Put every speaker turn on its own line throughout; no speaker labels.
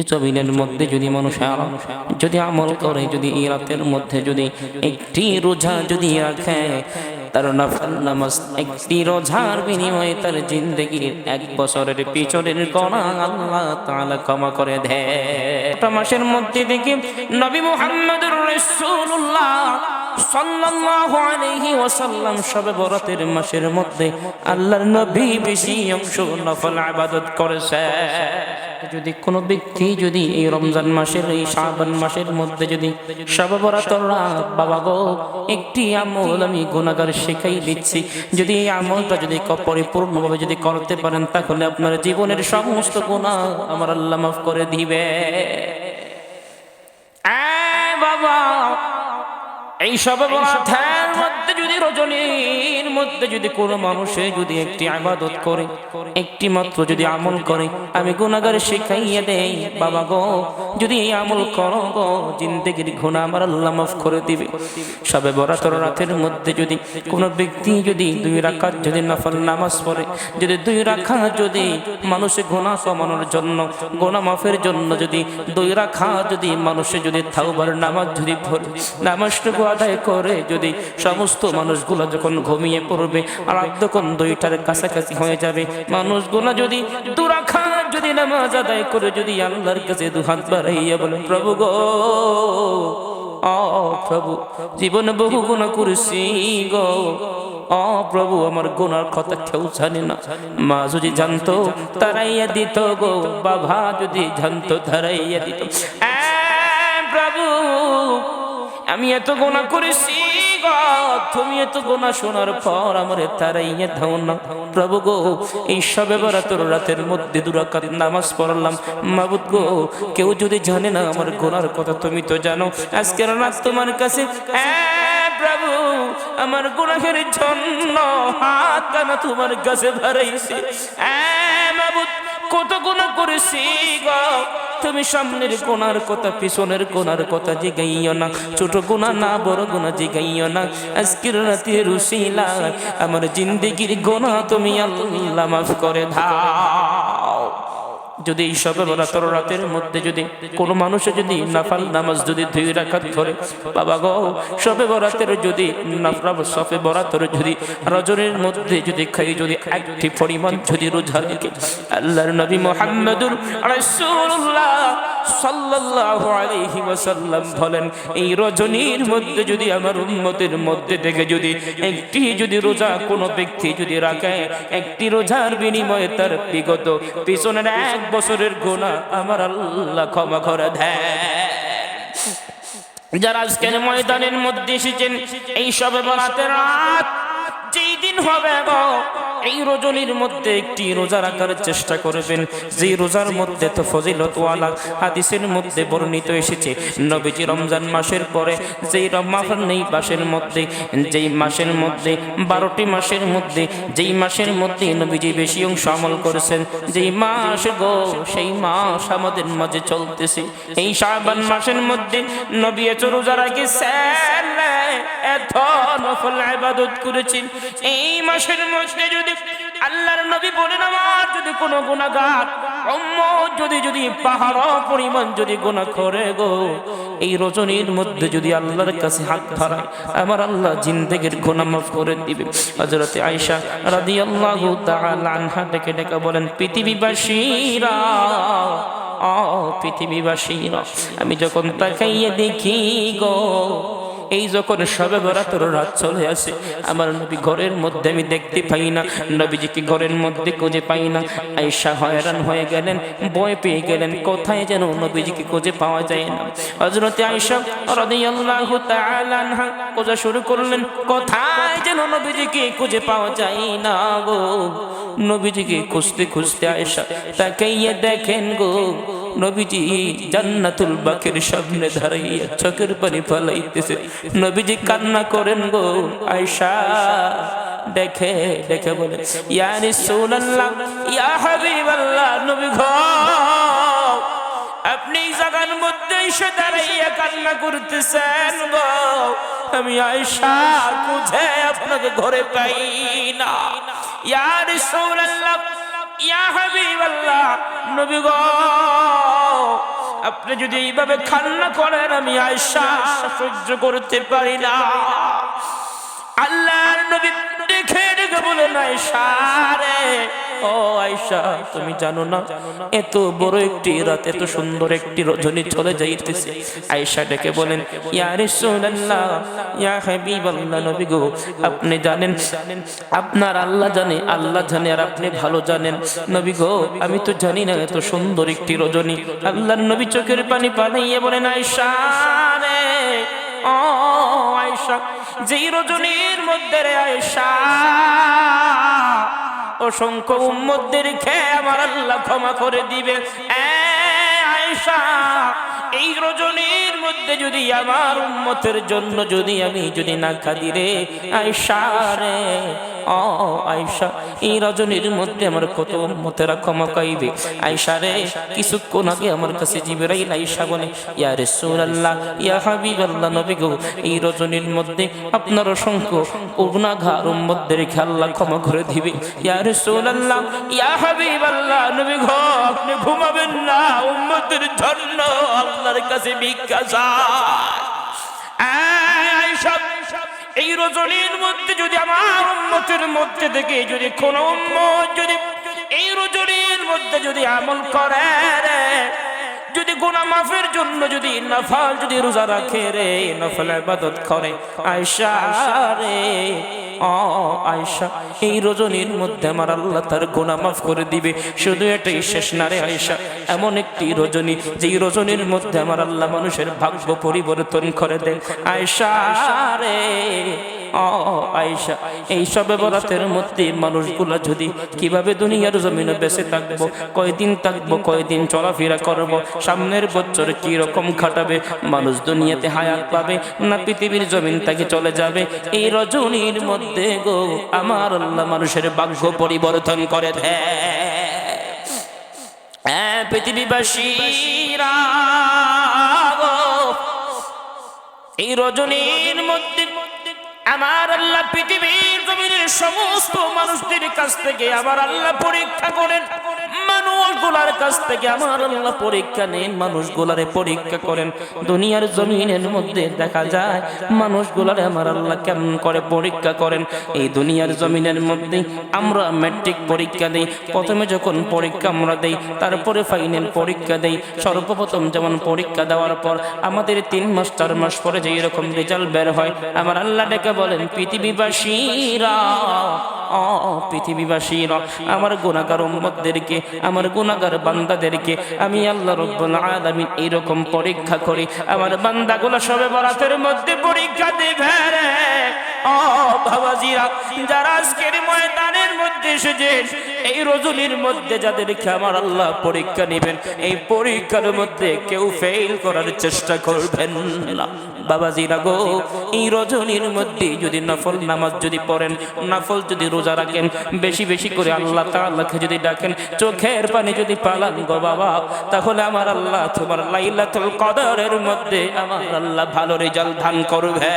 জমিনের মধ্যে যদি মানুষ যদি আমল করে, যদি এই রাতের মধ্যে যদি একটি রোজা যদি রাখে, তার নামাজ একটি রোজার বিনিময়ে তার জিন্দগির এক বছরের পিছনের গণা আল্লাহ ক্ষমা করে দেয়। মাসের মধ্যে দেখি নবী রাসূলুল্লাহ। সাল্লাল্লাহু আলাইহি ওয়াসাল্লাম সবে বরাতের মাসের মধ্যে আল্লাহর নবী বেশি অংশ নফল ইবাদত করেছে। যদি কোনো ব্যক্তি যদি এই রমজান মাসের, এই শাবান মাসের মধ্যে যদি সবে বরাতর রাত, বাবা গো, একটি আমল আমি গুনাহগার শেখাই দিচ্ছি। যদি এই আমলটা যদি পরিপূর্ণভাবে যদি করতে পারেন, তাহলে আপনার জীবনের সমস্ত গুনাহ আমার আল্লাহ মাফ করে দিবে। বাবা এই সব বরাতের মধ্যে যদি রজনীর মধ্যে যদি কোনো মানুষে যদি একটি আবাদত করে, একটি মাত্র যদি আমল করে, আমি গুনাগার শিখাইয়া দেই, বাবা গো, যদি এই আমল করো গো, জিন্দগির গুণা আমার আল্লাহ মাফ করে দিবে। সবে বরাতর রাতের মধ্যে যদি কোনো ব্যক্তি যদি দুই রাকাত যদি নফল নামাজ পড়ে, যদি দুই রাখা যদি মানুষে গুণা কমানোর জন্য গোনা মাফের জন্য যদি দুই রাখা যদি মানুষে যদি থাউবার নামাজ যদি নামাজটুকু আদায় করে যদি সমস্ত মানুষগুলো যখন ঘুমিয়ে পড়বে আর রাত যখন দুইটার কাছাকাছি হয়ে যাবে, মানুষগুলো যদি দুরাখা, যদি নামাজ আদায় করে, যদি আল্লাহর কাছে দু হাত বাড়াইয়া বলে, প্রভু গো প্রভু, জীবন বহু গুণা করেছি গো ও প্রভু, আমার গুনার কথা কেউ জানে না। মা যদি জানতো, তারাইয়া দিত গো, বাবা যদি জানতো, তারাইয়া দিত। প্রভু, আমি এত গোনা করেছি তুমি এত গোনা শোনার পর আমার তারাইয়া দাও না। প্রভু গো, এই সবে তোর রাতের মধ্যে দুরাকাত নামাজ পড়লাম। মাবুদ গো, কেউ যদি জানে না আমার গোনার কথা, তুমি তো জানো। আজকের রাত তোমার কাছে প্রভু, আমার গুনাহের জন্য হাত কানা তোমার কাছে ধরাইছে কত গুণা করেছি গো। তুমি সামনের কোনার কথা, পিছনের কোনার কথা জিগাইও না। ছোট গুণা না, বড় গুণা জিগাইও না। আজকের রাতে রুশিলা আমার জিন্দগির গোনা তুমি আল্লাহ মাফ করে দাও। যদি এই সবে বরাতর রাতের মধ্যে যদি কোনো মানুষের যদি নাফাল নামাজ যদি দুই রাখাত ধরে বাবা গো সবে বরাতের যদি নাফরাব সবে বরাতর যদি রজরের মধ্যে যদি খাই যদি একটি পরিমাণ যদি রোজা রেখে আল্লাহর নবী মোহাম্মদুর রাসূলুল্লাহ। সাল্লাল্লাহু আলাইহি ওয়াসাল্লাম বলেন, এই রজনীর মধ্যে যদি আমার উম্মতের মধ্যে থেকে যদি একটি যদি রোজা কোনো ব্যক্তি যদি রাখে, একটি রোজার বিনিময়ে তার বিগত পিছনের এক বছরের গুনাহ আমার আল্লাহ ক্ষমা করে দেয় যারা আজকের ময়দানের মধ্যে এসেছেন, এই সবে বরাতের রাত হবে গো। এই রজনীর মধ্যে একটি রোজা রাখার চেষ্টা করবেন। যে রোজার মধ্যে তো ফজিলত ওয়ালা হাদিসের মধ্যে বর্ণিত এসেছে, নবীজি রমজান মাসের পরে যেই নেই, মাসের মধ্যে, যেই মাসের মধ্যে, বারোটি মাসের মধ্যে, যেই মাসের মধ্যে নবীজি বেশি অংশ আমল করেছেন, যেই মাস গো, সেই মাস আমাদের মাঝে চলতেছে। এই শাবান মাসের মধ্যে নবী এত রোজা রাখেছেন এত নফল ইবাদত করেছেন। এই মাসের মধ্যে যদি আল্লাহর নবী বলেন আমার যদি কোনো উম্মত যদি যদি পাহাড় পরিমাণ যদি গুনাহ করে গো, এই রজনীর মধ্যে যদি আল্লাহর কাছে হাত ধরায়, আমার আল্লাহ জিন্দেগির গুনাহ মাফ করে দিবে। হযরতে আয়েশা রাদিয়াল্লাহু তাআলা আনহা ডেকে ডেকে বলেন, পৃথিবীবাসীরা পৃথিবীবাসীরা, আমি যখন তাকাইয়ে দেখি গো এই যখন সবে বরাতর রাত চলে আসে, আমার নবী ঘরের মধ্যে আমি দেখতে পাই না, নবীজিকে ঘরের মধ্যে খুঁজে পাই না। আয়েশা হয়রান হয়ে গেলেন, ভয় পেয়ে গেলেন, কোথায় যেন নবীজিকে খুঁজে পাওয়া যায় না। হযরতে আয়েশা রাদিয়াল্লাহু তাআলা খোঁজা শুরু করলেন, কোথায় যেন নবীজিকে খুঁজে পাওয়া যায় না গো। নবীজিকে খুঁজতে খুঁজতে আয়েশা তাকাইয়া দেখেন গো নবীজি জান্নাতুল বাকের সামনে দাঁড়াইয়া চোখের পানি ফলাইতেছে। নবীজি কান্না করেন গো আয়সা দেখে দেখে বলে, ইয়া রাসূলুল্লাহ, ইয়া হাবিবাল্লাহ, নবী গো, আপনি জায়গার মধ্যে এসে দাঁড়াইয়া কান্না করতেছেন গো। আমি আয়সা খুঁজে আপনাকে ঘরে পাই না। ইয়া রাসূলুল্লাহ আপনি যদি এইভাবে খান্না করেন, আমি আয়সা সহ্য করতে পারি না। আল্লাহর নবী দেখে দেখে বলেন, আয়সা রে ও আয়সা তুমি জানো না? এত বড় একটি রাত, এত সুন্দর একটি রজনী চলে যাইতেছে। আয়সা ডেকে বলেন, ইয়া রাসূলুল্লাহ, ইয়া হাবিবাল্লাহ আপনি জানেন, আপনার আল্লাহ জানে আল্লাহ জানে, আর আপনি ভালো জানেন। নবী গো, আমি তো জানি না, এত সুন্দর একটি রজনী আল্লাহর নবী চোখের পানি পালাইয়ে বলেন আয়সা রে, ও আয়সা যেই রজনীর মধ্যে রে আয়সা অসংখ্য উম্মতদের খেয়ে আমার আল্লাহ ক্ষমা করে দিবে আয়সা এই রজনীর মধ্যে যদি আমার উম্মতের জন্য যদি আমি যদি না খাদি রে আয়সা রে ও আয়সা এই রজনীর মধ্যে আমার কত উম্মতেরা ক্ষমা পাইবে। আয়সা রে, কিছুক্ষণ আগে আমার কাছে জিবরাইল আয়সা বলে, ইয়া রাসূলুল্লাহ, ইয়া হাবিবাল্লাহ নবী গো, এই রজনীর মধ্যে আপনার অসংখ্য গুনাহগার উম্মতদের আল্লাহ ক্ষমা করে দিবে। ইয়া রাসূলুল্লাহ, ইয়া হাবিবাল্লাহ নবী গো, আপনি ঘুমাবেন না, উম্মতের জন্য আল্লাহর কাছে ভিক্ষা চায় এই রজনীর মধ্যে যদি আমার উন্মতের মধ্যে থেকে যদি কোন উন্মত যদি এই রজনীর মধ্যে যদি আমল করে, যদি গুনাহ মাফের জন্য যদি নফল যদি রোজা রাখে রে নফল ইবাদত করে আয়সা রে। ও আয়েশা, এই রজনীর মধ্যে আমার আল্লাহ তার গোনা মাফ করে দিবে। শুধু এটাই শেষ না রে আয়েশা, এমন একটি রজনী, যেই রজনীর মধ্যে আমার আল্লাহ মানুষের ভাগ্য পরিবর্তন করে দেয় আয়সা রে ও আয়েশা, এই সবে বরাতের মধ্যে মানুষগুলা যদি কীভাবে দুনিয়ার জমিনে বেঁচে থাকব, কয়দিন থাকব, কয়দিন চলাফেরা করব, সামনের বছর কি রকম খাটাবে, মানুষ দুনিয়াতে হায়াত পাবে না পৃথিবীর জমিন তাকে চলে যাবে? এই রজনীর মধ্যে গো, আমার আল্লাহ মানুষের ভাগ্য পরিবর্তন করে হ্যাঁ পৃথিবীবাসীরা এই রজনীর মধ্যে আমার আল্লাহ পৃথিবীর জমিনের সমস্ত মানুষদের কাছ থেকে আমার আল্লাহ পরীক্ষা করেন। মানুষগুলার কাছ থেকে আমার আল্লাহ পরীক্ষা নেন, মানুষগুলারে পরীক্ষা করেন। দুনিয়ার জমিনের মধ্যে দেখা যায়, মানুষগুলারে আমার আল্লাহ কেমন করে পরীক্ষা করেন? এই দুনিয়ার জমিনের মধ্যে আমরা পরীক্ষা প্রথমে যখন পরীক্ষা আমরা তারপরে ফাইনাল পরীক্ষা সর্বপ্রথম যেমন পরীক্ষা দেওয়ার পর আমাদের তিন মাস, চার মাস পরে যে এরকম রেজাল্ট বের হয়, আমার আল্লাহ ডেকে বলেন, পৃথিবীবাসীরা পৃথিবীবাসীরা, আমার গুণাগার উম্মতদেরকে আমার গুণাগার বান্দাদেরকে আমি আল্লাহ রব্বুল আলামিন এইরকম পরীক্ষা করি। আমার বান্দাগুলো সবে বরাতের মধ্যে পরীক্ষা দেবে ও বাবাজিরা, যারা আজকের মধ্যে এসেছে, এই রজনীর মধ্যে যাদেরকে আমার আল্লাহ পরীক্ষা নেবেন, এই পরীক্ষার মধ্যে কেউ ফেল করার চেষ্টা করবেন না। বাবাজিরা এই রজনীর মধ্যে যদি নফল নামাজ যদি পড়েন, নফল যদি রোজা রাখেন, বেশি বেশি করে আল্লাহ তাআলাকে যদি ডাকেন, চোখের পানি যদি পালান গো বাবা, তাহলে আমার আল্লাহ তোমার লাইলাতুল কদরের মধ্যে আমার আল্লাহ ভালো রেজাল্ট দান করবে।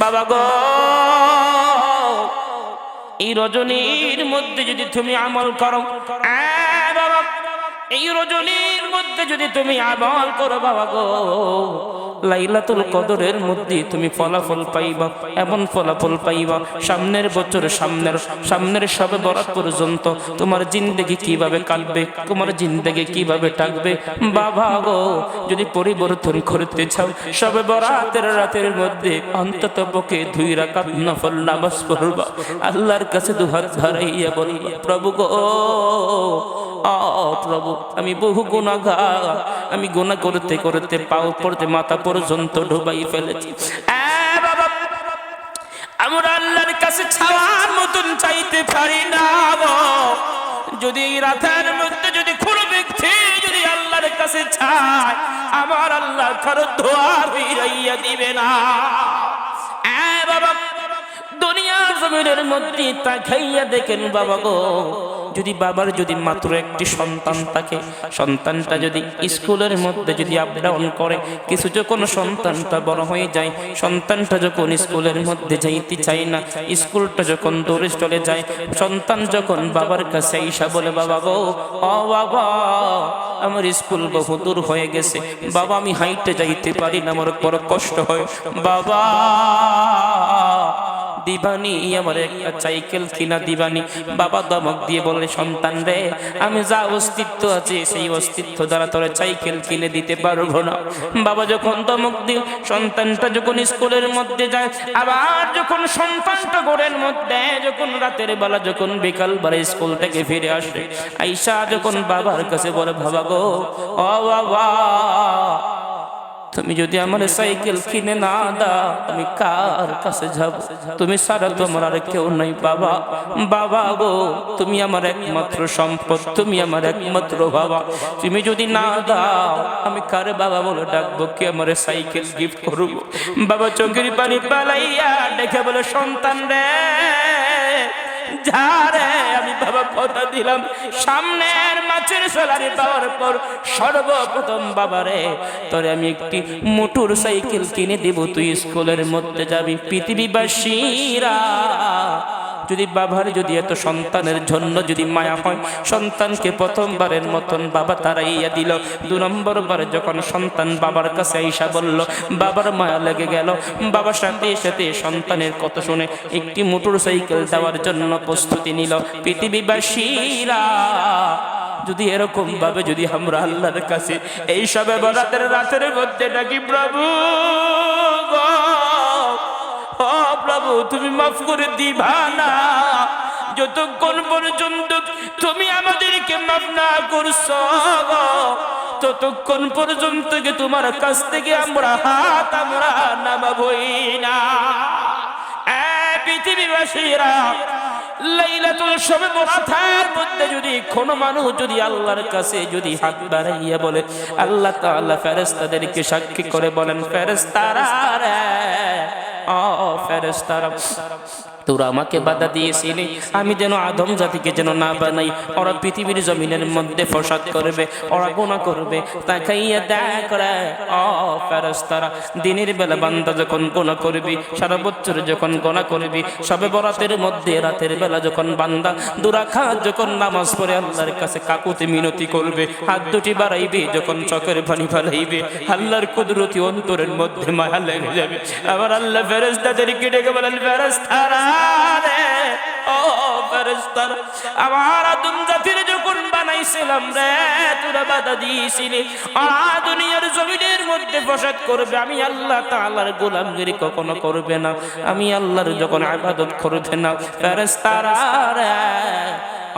বাবা গো, এই রজনীর মধ্যে যদি তুমি আমল করো বাবা, এই রজনীর মধ্যে যদি তুমি আমল করো বাবা গো লাইলাতুল কদরের মধ্যে তুমি ফলাফল পাইবা, এমন ফলাফল পাইবা, সামনের বছর সামনের সামনের সবে বরাত পর্যন্ত তোমার জিন্দগি কীভাবে কাটবে, তোমার জিন্দগি কীভাবে টাকবে? বাবা গো, যদি পরিবর্তন করতে চাও, সবে বরাতের রাতের মধ্যে অন্তত পক্ষে দুই রাকাত নফল নামাজ পড়বা, আল্লাহর কাছে দুহাত ধরাইয়া বলবা, প্রভু গো প্রভু, আমি বহু গুণাগার। আমি গুণা করতে করতে পাও পড়তে মাথা পর্যন্ত ডুবাই ফেলেছি। বাবা। আমরা আল্লাহর কাছে ছাওয়ার মতন চাইতে পারি না যদি রাতের মধ্যে যদি কোনো ব্যক্তি যদি আল্লাহর কাছে চায়, আমার আল্লাহ কারও দোয়া ফিরাইয়া দিবে না। আ বাবা। দুনিয়ার জমিনের মধ্যে তা খাইয়া দেখেন, বাবা গো। যদি বাবার যদি মাত্র একটি সন্তান থাকে, সন্তানটা যদি স্কুলের মধ্যে যদি আপ ডাউন করে, কিছু যখন সন্তানটা বড় হয়ে যায়, সন্তানটা যখন স্কুলের মধ্যে যাইতে চায় না, স্কুলটা যখন দৌড়ে চলে যায়, সন্তান যখন বাবার কাছে ঈশা বলে, বাবা গো বাবা, আমার স্কুল বহু দূর হয়ে গেছে, বাবা আমি হাইটে যাইতে পারি না, আমার বড় কষ্ট হয়। বাবা দিবানি, আমার একটা সাইকেল কিনা দিবানি। বাবা দমক দিয়ে বলে সন্তান রে, আমি যা অস্তিত্ব আছে, সেই অস্তিত্ব দ্বারা তোর সাইকেল কিনে দিতে পারব না। বাবা যখন দমক দিল, সন্তানটা যখন স্কুলের মধ্যে যায়, আবার যখন সন্তানটা ঘরের মধ্যে, যখন রাতের বেলা, যখন বিকাল বেলা স্কুল থেকে ফিরে আসে, আইসা যখন বাবার কাছে বলে, বাবা গো, ও বাবা তুমি যদি আমার সাইকেল কিনে না দাও, আমি কার কাছে যাব? তুমি সারা তোমার আর কেউ নাই, বাবা। বাবা গো, তুমি আমার একমাত্র সম্পদ, তুমি আমার একমাত্র বাবা। তুমি যদি না দাও, আমি কার বাবা বলে ডাকবো? কি আমার সাইকেল গিফট করব বাবা চোখের পানি পালাইয়া দেখে বলে, সন্তান রে। যারে আমি বাবা কথা দিলাম, সামনের মাছের স্যালারি পাওয়ার পর সর্বপ্রথম বাবারে, তোরে আমি একটি মোটর সাইকেল কিনে দেব, তুই স্কুলের মধ্যে যাবি, পৃথিবীবাসীরা। যদি বাবার যদি এত সন্তানের জন্য যদি মায়া হয়, সন্তানকে প্রথমবারের মতন বাবা তারাইয়া দিল। দু নম্বরবার যখন সন্তান বাবার কাছে আইসা বলল, বাবার মায়া লেগে গেল। বাবার সাথে সাথে সন্তানের কথা শুনে একটি মোটর সাইকেল দেওয়ার জন্য প্রস্তুতি নিল। পৃথিবীবাসীরা, যদি এরকম ভাবে যদি আমরা আল্লাহর কাছে এই সবে বরাতের রাতের মধ্যে ডাকি, প্রভু গো তুমি মাফ করে দিবা না। যতক্ষণ পর্যন্ত তুমি আমাদেরকে মাফ না করছ, ততক্ষণ পর্যন্ত তোমার কাছ থেকে আমরা হাত আমরা নামাবই না। পৃথিবীবাসীরা যদি কোনো মানুষ যদি আল্লাহর কাছে যদি আল্লাহ তাআলা সাক্ষী করে বলেন, ফেরেশতারা রে ও ফেরেশতারা। তোরা আমাকে বাধা দিয়েছিলি। আমি যেন আদম জাতিকে যেন না বানাই, ওরা পৃথিবীর জমিনের মধ্যে ফসাদ করবে, ওরা গোনা করবে। দিনের বেলা বান্দা যখন গোনা করবি, সারা বছর যখন গোনা করবি, সবে বরাতের মধ্যে, রাতের বেলা যখন বান্দা দুরাখা যখন নামাজ পড়ে, আল্লাহর কাছে কাকুতে মিনতি করবে, হাত দুটি বাড়াইবে, যখন চকের পানি ফেলাইবে, আল্লাহর কুদরতি অন্তরের মধ্যে মায়া লেগে যাবে। আবার আল্লাহ ফেরেশতাদেরকে ডেকে বলেন, ফেরেশতারা যখন বানাইছিলাম রে, তোরা বাধা করবে, আমি আল্লাহ তাআলার গোলামগিরি কখনো করবে না। আমি আল্লাহর যখন ইবাদত করবে না, ফেরেশতারা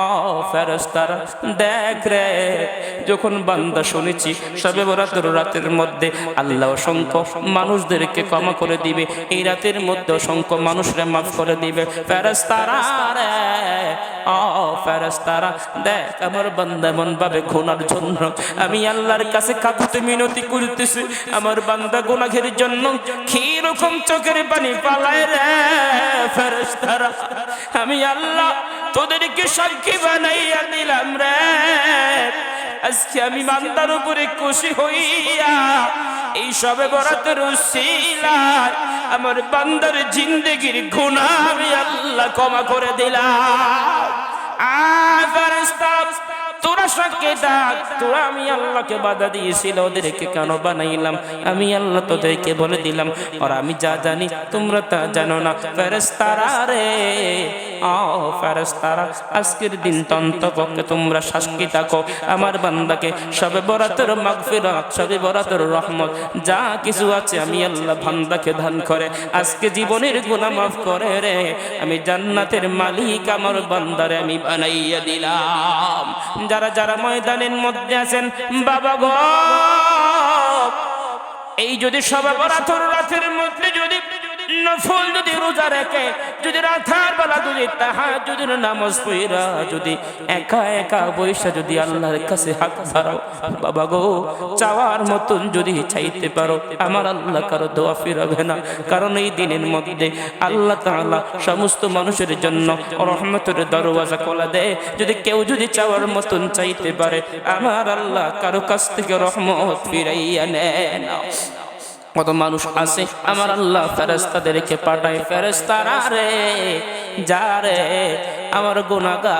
ও ফেরেশতারা দেখ রে। যখন বান্দা শুনেছি, সবে বরাতের রাতের মধ্যে আল্লাহ অসংখ্য মানুষদেরকে ক্ষমা করে দিবে। এই রাতের মধ্যে অসংখ্য মানুষরা মাফ করে দিবে। ফেরেশতারা রে ও ফেরেশতারা দেখ, আমার বান্দা এমন ভাবে ঘোনার জন্য। আমি আল্লাহর কাছে কাকুতে মিনতি করতেছি, আমার বান্দা গুনাহের জন্য কি রকম চোখের পানি পালায় রে ফেরেশতারা। আমি আল্লাহ তোদেরকে সাক্ষী বানাইয়া দিলাম রে। আজকে আমি বান্দার উপরে খুশি হইয়া এই সবে বরাতের উসিলায় আমার বান্দার জিন্দগির গুনাহ আমি আল্লাহ ক্ষমা করে দিলাম। আ তোরা সাক্ষী ডাক, তোরা আমি আল্লাহকে বাধা দিয়েছিল, ওদেরকে কেন বানাইলাম? আমি আল্লাহ তোদেরকে বলে দিলাম আর আমি যা জানি, তোমরা তা জানো না। ফেরেস্তারা রে আজকের দিন তন্তপক্ষে তোমরা সাক্ষী থাকো। আমার বান্দাকে সবে বরাতের সবে বরাতের রহমত, যা কিছু আছে আমি আল্লাহ বান্দাকে করে। আজকে জীবনের গুনাহ মাফ করে রে, আমি জান্নাতের মালিক, আমার বান্দারে আমি বানাইয়া দিলাম। যারা যারা ময়দানের মধ্যে আছেন, বাবা গো, এই যদি সবে বরাতর রাতের মধ্যে যদি নফল যদি রোজা রেখে, যদি রাতের বেলা যদি তাহা যদি নামাজ পড়া যদি একা একা বৈশা যদি আল্লাহর কাছে হাত বাড়াও, বাবা গো, চাওয়ার মতন যদি চাইতে পারো, আমার আল্লাহ কারও দোয়া ফিরাবে না। কারণ এই দিনের মধ্যে আল্লাহ তাআলা সমস্ত মানুষের জন্য রহমতের দরওয়াজা খোলা দেয়। যদি কেউ যদি চাওয়ার মতন চাইতে পারে, আমার আল্লাহ কারও কাছ থেকে রহমত ফিরাইয়া নেয় না। কত মানুষ আছে? আমার আল্লাহ ফেরেস্তাদেরকে পাঠায় ফেরেস্তারা রে যা রে আমার গোনাগা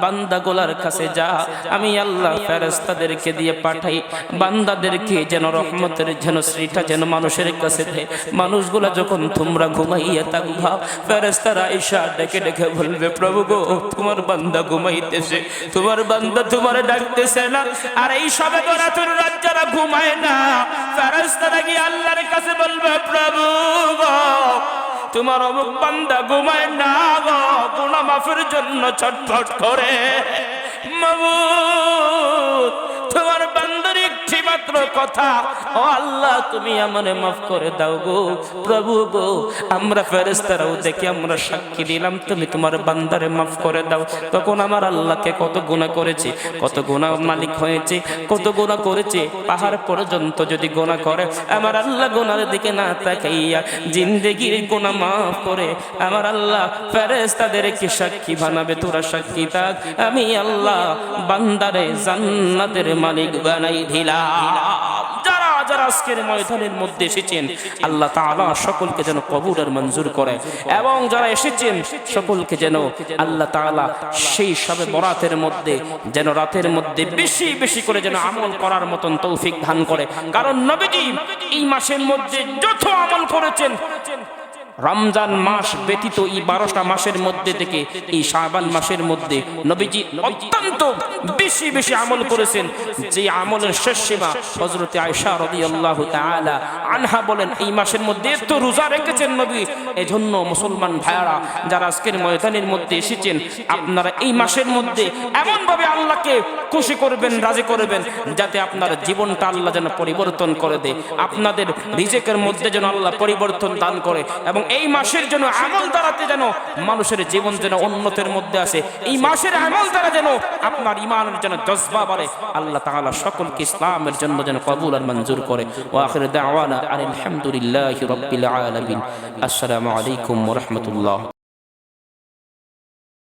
বান্দা গোলার কাছে যা। আমি আল্লাহ ফেরেস্তাদেরকে দিয়ে পাঠাই। বান্দাদেরকে যেন রহমতের যেন শ্রীটা যেন মানুষের কাছে দেয়। মানুষগুলা যখন তোমরা ঘুমাইয়া থাকবা ফেরেস্তারা ঈশা ডেকে ডেকে বলবে, প্রভু গো, তোমার বান্দা ঘুমাইতেছে। তোমার বান্দা তোমার ডাকতেছে না। আর এই সবে বরাতুর রাত যারা ঘুমায় না ফেরেস্তারা গিয়ে আল্লাহর কাছে বলবে, প্রভু গো তোমার অমুক বান্দা ঘুমায় না গো গুণা মাফের জন্য ছটফট করে। একটি মাত্র কথা, ও আল্লাহ, তুমি আমারে মাফ করে দাও গো। প্রভু গো, আমরা ফেরেস্তারাও দেখি আমরা সাক্ষী দিলাম, তুমি তোমার বান্দারে মাফ করে দাও। তখন আমার আল্লাহকে কত গুণা করেছি, কত গুণা মালিক হয়েছে, কত গুণা করেছে। পাহাড় পর্যন্ত যদি গুণা করে, আমার আল্লাহ গোনার দিকে না তাকাইয়া জিন্দেগির গোনা মাফ করে, আমার আল্লাহ ফেরেস্তাদেরকে সাক্ষী বানাবে, তোরা সাক্ষী থাক। আমি আল্লাহ বান্দারে জান্নাতের মালিক বানাই দিলাম। যারা যারা আজকের ময়দানের মধ্যে এসেছেন, আল্লাহ তাআলা সকলকে যেন কবুল আর মঞ্জুর করে। এবং যারা এসেছেন, সকলকে যেন আল্লাহ তাআলা সেই সবে বরাতের মধ্যে, যেন রাতের মধ্যে বেশি বেশি করে যেন আমল করার মতন তৌফিক দান করে। কারণ নবীজি এই মাসের মধ্যে যত আমল করেছেন রমজান মাস ব্যতীত এই বারোটা মাসের মধ্যে থেকে, এই শাবান মাসের মধ্যে নবীজি অত্যন্ত বেশি বেশি আমল করেছেন। যে আমলের শেষ সীমা হজরতে আয়সা রদি আল্লাহ আনহা বলেন, এই মাসের মধ্যে তো রোজা রেখেছেন নবী। এজন্য মুসলমান ভাইয়ারা, যারা আজকের ময়দানের মধ্যে এসেছেন, আপনারা এই মাসের মধ্যে এমনভাবে আল্লাহকে খুশি করবেন, রাজি করবেন, যাতে আপনার জীবনটা আল্লাহ যেন পরিবর্তন করে দেয়। আপনাদের রিজেকের মধ্যে যেন আল্লাহ পরিবর্তন দান করে এবং এই মাসের জন্য আমল দ্বারাতে যেন মানুষের জীবন যেন উন্নতের মধ্যে আসে এই মাসের আমল দ্বারা যেন আপনার ইমানের যেন জজবা বাড়ে, আল্লাহ তাআলা সকলকে ইসলামের জন্য যেন কবুল আর মঞ্জুর করে। ওয়াখির দাওয়ানা আলহামদুলিল্লাহি রাব্বিল আসসালামু আলাইকুম রাহমাতুল্লাহ।